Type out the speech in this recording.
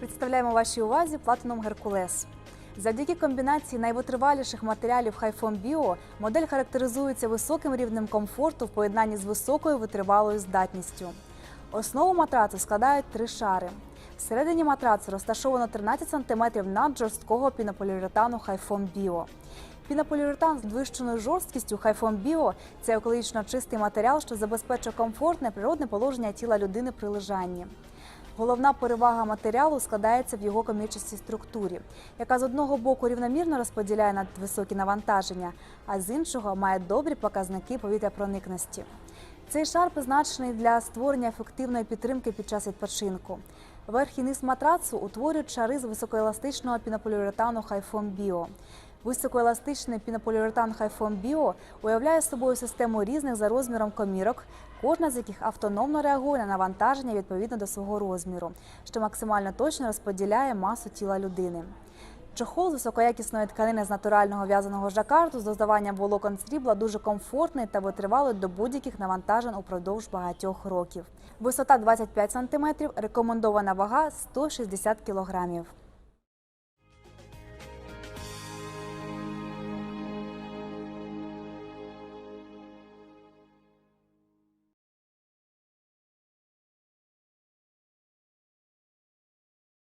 Представляємо вашій увазі Platinum Hercules. Завдяки комбінації найвитриваліших матеріалів Хайфон Біо модель характеризується високим рівнем комфорту в поєднанні з високою витривалою здатністю. Основу матрацу складають три шари. Всередині матрацу розташовано 13 см наджорсткого пінополіуретану Хайфон Біо. Пінополіуретан з підвищеною жорсткістю Хайфон Біо це екологічно чистий матеріал, що забезпечує комфортне природне положення тіла людини при лежанні. Головна перевага матеріалу складається в його комірчастій структурі, яка з одного боку рівномірно розподіляє надвисокі навантаження, а з іншого має добрі показники повітряпроникності. Цей шар призначений для створення ефективної підтримки під час відпочинку. Верх і низ матрацу утворюють шари з високоеластичного пінополіуретану Хайфон Біо. Високоеластичний пінополіуретан Хайфон Біо уявляє собою систему різних за розміром комірок, кожна з яких автономно реагує на навантаження відповідно до свого розміру, що максимально точно розподіляє масу тіла людини. Чохол з високоякісної тканини з натурального в'язаного жакарду з додаванням волокон срібла дуже комфортний та витривалий до будь-яких навантажень упродовж багатьох років. Висота 25 см, рекомендована вага 160 кг.